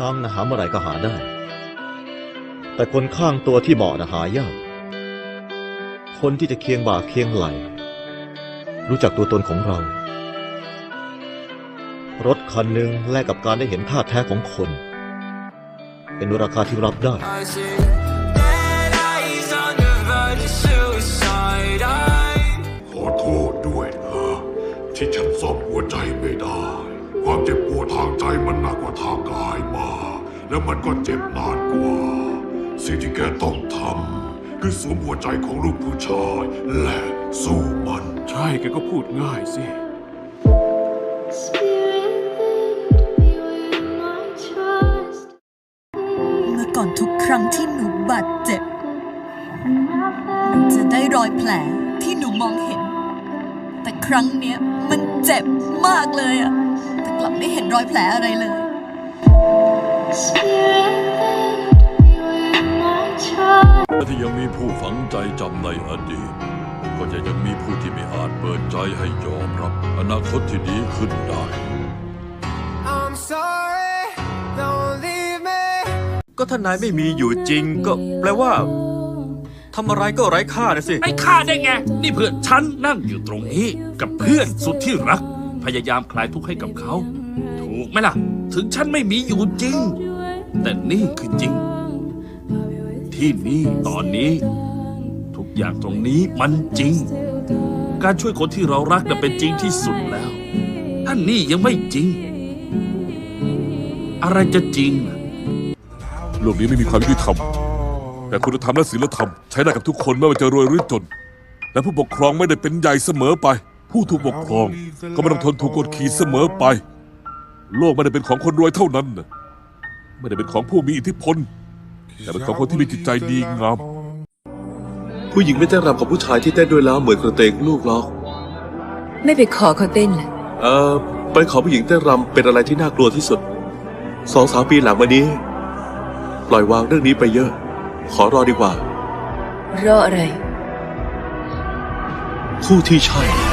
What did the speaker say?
ตังนะหาเมื่อไหร่ก็หาได้ แต่คนข้างตัวที่เหมาะนะหายาก คนที่จะเคียงบ่าเคียงไหล รู้จักตัวตนของเรา รถคันหนึ่งแลกกับการได้เห็นท่าแท้ของคน เป็นราคาที่รับได้ขอโทษด้วยนะที่ฉันซ่อมหัวใจไม่ได้ ความเจ็บปวดทางใจมันหนักกว่าทางกายมากแล้วมันก็เจ็บนานกว่า สิ่งที่แกต้องทำคือสวมหัวใจของลูกผู้ชาย และสู้มัน ใช่แกก็พูดง่ายสิ เมื่อก่อนทุกครั้งที่หนูบาดเจ็บหนูจะได้รอยแผลที่หนูมองเห็น แต่ครั้งเนี้ยมันเจ็บมากเลยอะแต่ กลับไม่เห็นรอยแผลอะไรเลยและที่ยังมีผู้ฝังใจจำในอดีต ก็จะยังมีผู้ที่ไม่อาจเปิดใจให้ยอมรับ อนาคตที่ดีขึ้นได้ I'm sorry, don't leave me. ก็ถ้านายไม่มีอยู่จริง ก็แปลว่าทำอะไรก็ไร้ค่านะสิไม่ฆ่าได้ไง นี่เพื่อนฉันนั่งอยู่ตรงนี้ กับเพื่อนสุดที่รัก พยายามคลายทุกข์ให้กับเขา ถูกไหมล่ะ ถึงฉันไม่มีอยู่จริง แต่นี่คือจริง ที่นี่ตอนนี้ ทุกอย่างตรงนี้มันจริง การช่วยคนที่เรารักน่ะเป็นจริงที่สุดแล้วถ้านี่ยังไม่จริง อะไรจะจริงล่ะโลกนี้ไม่มีความยุติธรรม แต่คุณธรรมและศีลธรรม ใช้ได้กับทุกคนไม่ว่าจะรวยหรือจน และผู้ปกครองไม่ได้เป็นใหญ่เสมอไป ผู้ถูกปกครอง ก็ไม่ต้องทนถูกกดขี่เสมอไป โลกไม่ได้เป็นของคนรวยเท่านั้นนะไม่ได้เป็นของผู้มีอิทธิพล แต่เป็นของคนที่มีจิตใจดีงาม ผู้หญิงไม่เต้นรำกับผู้ชายที่เต้นด้วยแล้วเหมือนกระเตงลูกหรอก ไม่ไปขอเขาเต้นล่ะเออไปขอผู้หญิงเต้นรำเป็นอะไรที่น่ากลัวที่สุดสองสามปีหลังมานี้ ปล่อยวางเรื่องนี้ไปเยอะ ขอรอดีกว่า รออะไร คู่ที่ใช่